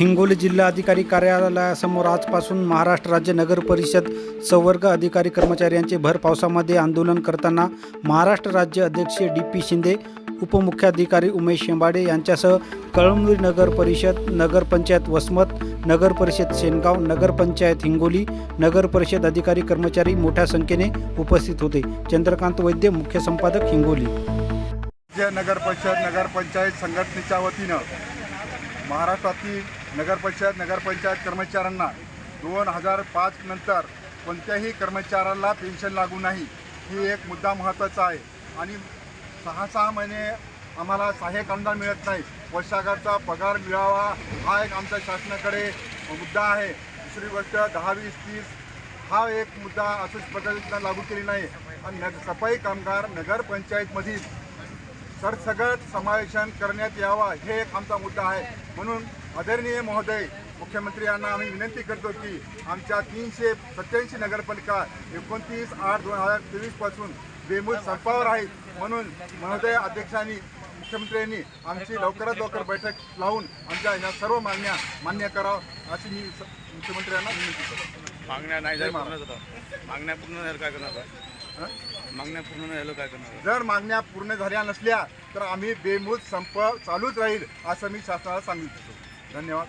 हिंगोली जिल्हा अधिकारी कार्यालयासमोर आजपासून महाराष्ट्र राज्य नगर परिषद संवर्ग अधिकारी कर्मचाऱ्यांचे भर पावसामध्ये आंदोलन करताना महाराष्ट्र राज्य अध्यक्ष डी पी शिंदे उपमुख्याधिकारी उमेश शेंबाडे यांच्यासह कळमनुरी नगर परिषद नगरपंचायत वसमत नगर परिषद शेनगाव नगरपंचायत हिंगोली नगर परिषद अधिकारी कर्मचारी मोठ्या संख्येने उपस्थित होते. चंद्रकांत वैद्य मुख्य संपादक हिंगोली. राज्य नगर परिषद नगरपंचायत संघटनेच्या वतीनं महाराष्ट्रातील नगरपरिषद नगरपंचायत कर्मचाऱ्यांना दोन हजार पाच नंतर कोणत्याही कर्मचाऱ्याला पेन्शन लागू नाही ही एक मुद्दा महत्त्वाचा आहे. आणि सहा सहा महिने आम्हाला सहाय्यक अनुदान मिळत नाही. वर्षाकारचा पगार मिळावा हा एक आमच्या शासनाकडे मुद्दा आहे. दुसरी गोष्ट दहा वीस तीस हा एक मुद्दा अशाच पद्धतीनं लागू केली नाही. आणि नग सफाई कामगार नगरपंचायतमधील सरसगट समावेशन करण्यात यावा हे एक आमचा मुद्दा आहे. म्हणून आदरणीय महोदय मुख्यमंत्री यांना आम्ही विनंती करतो की आमच्या तीनशे सत्याऐंशी नगरपालिका एकोणतीस आठ दोन हजार तेवीसपासून बेमूज संपावर आहेत. म्हणून महोदय अध्यक्षांनी मुख्यमंत्र्यांनी आमची लवकरात लवकर बैठक लावून आमच्या या सर्व मागण्या मान्य करावं अशी मी मुख्यमंत्र्यांना विनंती करतो. मागण्या नाही मागण्या पूर्ण काय करणार? मागण्या पूर्ण झालं काय करणार? जर मागण्या पूर्ण झाल्या नसल्या तर आम्ही बेमुद संप चालूच राहील असं मी शासनाला सांगितलं धन्यवाद.